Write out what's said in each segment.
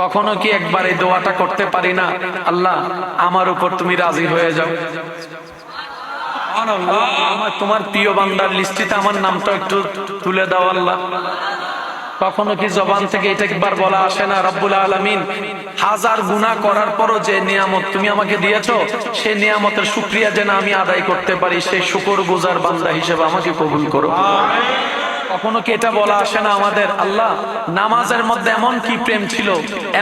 কখনো কি একবার এই দোয়াটা করতে পারি না? আল্লাহ, আমার উপর তুমি রাজি হয়ে যাও। তোমার প্রিয় বান্দার লিস্টিতে আমার নামটা একটু তুলে দাও, আল্লাহ। কখনো কি জবান থেকে এটা একবার বলা আসে না, রব্বুল আলমিন, হাজার গুণা করার পরও যে নিয়ামত তুমি আমাকে দিয়েছ সেই নিয়ামতের শুক্রিয়া যেন আমি আদায় করতে পারি, সেই শুকর গুজার বান্দা হিসেবে আমাকে কবুল করো। কখনো কি এটা বলা আসে না আমাদের? আল্লাহ, নামাজের মধ্যে এমন কি প্রেম ছিল,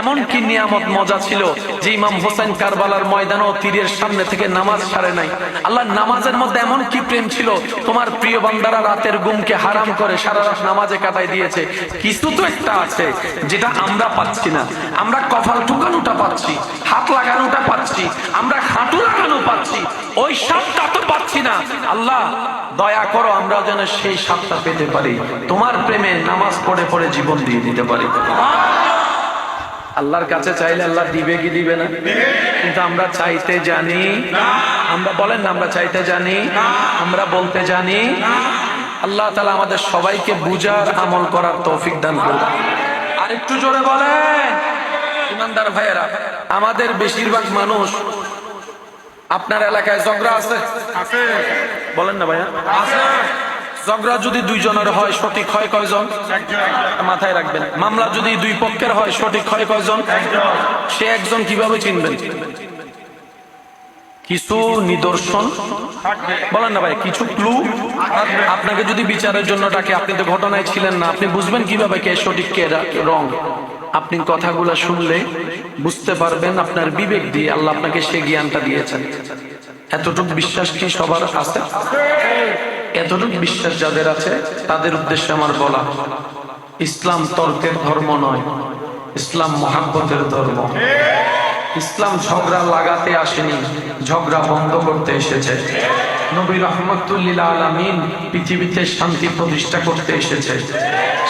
এমন কি নিয়ামত মজা ছিল, যে ইমাম হোসেন কারবালার ময়দান ও তীরের সামনে থেকে নামাজ ছাড়ে নাই। আল্লাহ, নামাজের মধ্যে এমন কি প্রেম ছিল, তোমার প্রিয় বান্দারা রাতের গুমকে হারাম করে সারা রাত নামাজে কাটাই দিয়েছে। কিছু তো একটা আছে, যেটা আমরা পাচ্ছি না। আমরা কপাল ঠুকানোটা পাচ্ছি, হাত লাগানোটা পাচ্ছি, আমরা হাঁটু লাগানো পাচ্ছি, ওই সাপটা তো পাচ্ছি না। আল্লাহ, দয়া করো আমরা যেন সেই সাপটা পেতে পারি, তোমার প্রেমে নামাজ পড়ে পড়ে জীবন দিয়ে দিতে পারি। আল্লাহর কাছে চাইলে আল্লাহ দিবে কি দিবে না? কিন্তু আমরা চাইতে জানি, আমরা বলেন না, আমরা চাইতে জানি, আমরা বলতে জানি, আল্লাহ তালা আমাদের সবাইকে বুঝার আমল করার তৌফিক দান করুন। আর একটু জোরে বলেন। ইমানদার ভাইয়েরা আমাদের বেশিরভাগ মানুষ আপনার এলাকায় ঝগড়া আছে? বলেন না ভাইয়া। ঝগড়া যদি দুইজনের হয় সঠিক হয় কয়জন? মাথায় রাখবেন। মামলা যদি দুই পক্ষের হয় সঠিক হয় কয়জন? সে একজন কীভাবে চিনবেন? কিছু নিদর্শন? বলেন না ভাই কিছু ক্লু? আপনাকে যদি বিচারের জন্য ডাকে আপনি তো ঘটনায় ছিলেন না আপনি বুঝবেন কীভাবে কে সঠিক কে রং? আপনি কথাগুলো শুনলে বুঝতে পারবেন আপনার বিবেক দিয়ে আল্লাহ আপনাকে সে জ্ঞানটা দিয়েছেন। এতটুকু বিশ্বাস কি সবার আছে? এতটুকু বিশ্বাস যাদের আছে, তাদের উদ্দেশ্যে আমার বলা, ইসলাম তর্কের ধর্ম নয়, ইসলাম মহাব্বতের ধর্ম। ইসলাম ঝগড়া লাগাতে আসেনি, ঝগড়া বন্ধ করতে এসেছে। নবী রহমতুল্লিল আলমিন পৃথিবীতে শান্তি প্রতিষ্ঠা করতে এসেছে।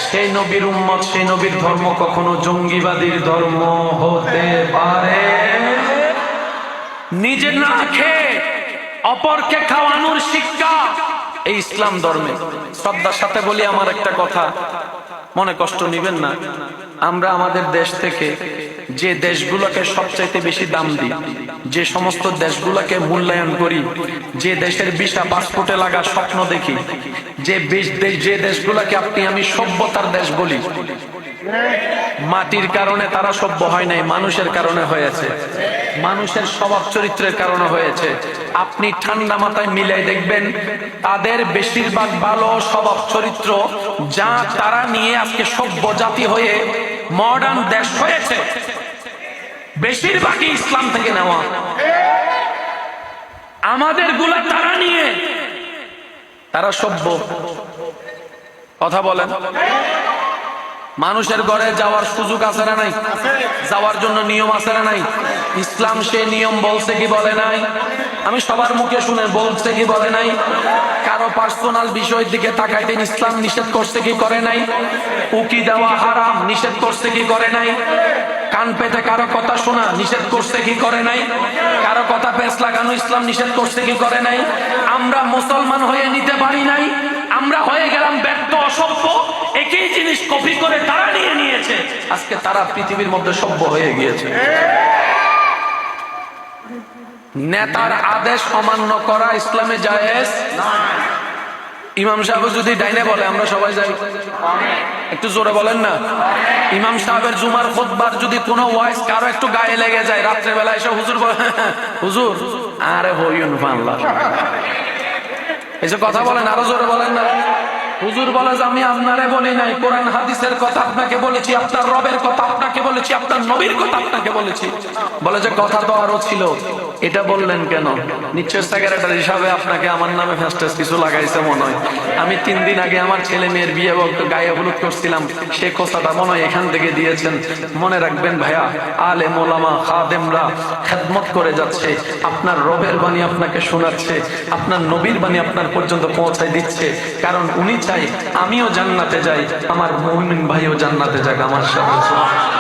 সেই নবীর উম্মত সেই নবীর ধর্ম কখনো জঙ্গিবাদীর ধর্ম হতে পারে। নিজে না খেয়ে অপরকে খাওয়ানোর শিক্ষা এই ইসলাম ধর্মে। শ্রদ্ধার সাথে বলি আমার একটা কথা, মনে কষ্ট নিবেন না? আমরা আমাদের দেশ থেকে যে দেশগুলোকে সবচাইতে বেশি দাম দিই, যে সমস্ত দেশগুলোকে মূল্যায়ন করি, যে দেশের বিশা পাসপোর্টে লাগা স্বপ্ন দেখি, যে যে দেশগুলোকে আপনি আমি সভ্যতার দেশ বলি, মাটির কারণে তারা সভ্য হয় নাই, মানুষের কারণে হয়েছে, মানুষের স্বভাব চরিত্রের কারণে হয়েছে। আপনি ঠান্ডা মাথায় মিলাই দেখবেন, তাদের বেশিরভাগ ভালো স্বভাব চরিত্র যা তারা নিয়ে আজকে সভ্য জাতি হয়ে মডার্ন দেশ হয়েছে। বেশিরভাগই ইসলাম থেকে নেওয়া। আমাদেরগুলা তারা নিয়ে, তারা সভ্য। কথা বলেন। মানুষের ঘরে যাওয়ার সুযোগ আছে না নাই? যাওয়ার জন্য নিয়ম আছে না নাই? ইসলাম সে নিয়ম বলছে কি বলে নাই? আমি সবার মুখে শুনে বলছে কি বলে নাই? কারও পার্সোনাল বিষয়ের দিকে তাকাইতে ইসলাম নিষেধ করছে কি করে নাই? উকি দেওয়া হারাম নিষেধ করছে কি করে নাই? কান পেতে কারও কথা শোনা নিষেধ করছে কি করে নাই? কারও কথা পেঁচ লাগানো ইসলাম নিষেধ করছে কি করে নাই? আমরা মুসলমান হয়ে নিতে পারি নাই? আমরা হয়ে গেলাম ব্যর্থ অসভ্য, একই জিনিস কপি করে তারা নিয়ে নিয়েছে। আজকে তারা পৃথিবীর মধ্যে সভ্য হয়ে গিয়েছে। নেতার আদেশ অমান্য করা ইসলামে জায়েজ? ইমাম সাহেব যদি ডাইনে বলে, আমরা সবাই যাই। একটু জোরে বলেন না। ইমাম সাহেবের জুমার খোদবার যদি কোনো ওয়াইস কারও একটু গায়ে লেগে যায় রাত্রে বেলা এসে হুজুর বলে হুজুর। আরে হইন ফানলা যে কথা বলেন, আরও জোরে বলেন না। হুজুর বলে যে, আমি আপনারে বলি নাই, কোরআন হাদিসের কথা আপনাকে বলেছি, আপনার রবের কথা আপনাকে বলেছি, আপনার নবীর কথা আপনাকে বলেছি। বলে যে, কথা তো আরও ছিল। এটা বললেন কেন? নিশ্চয় সেক্রেটারি হিসাবে আপনাকে আমার নামে ফেস্টেস কিছু লাগাইছে মনে হয়। আমি তিন দিন আগে আমার ছেলে মেয়ের বিয়ে গায়ে হলুদ করছিলাম, সে মনে হয় এখান থেকে দিয়েছেন। মনে রাখবেন ভাইয়া, আলে মোলামা খাদেমরা খেদমত করে যাচ্ছে। আপনার রবের বাণী আপনাকে শোনাচ্ছে, আপনার নবীর বাণী আপনার পর্যন্ত পৌঁছায় দিচ্ছে। কারণ উনি চাই, আমিও জান্নাতে যাই, আমার মুমিন ভাইও জান্নাতে যাক আমার সাথে।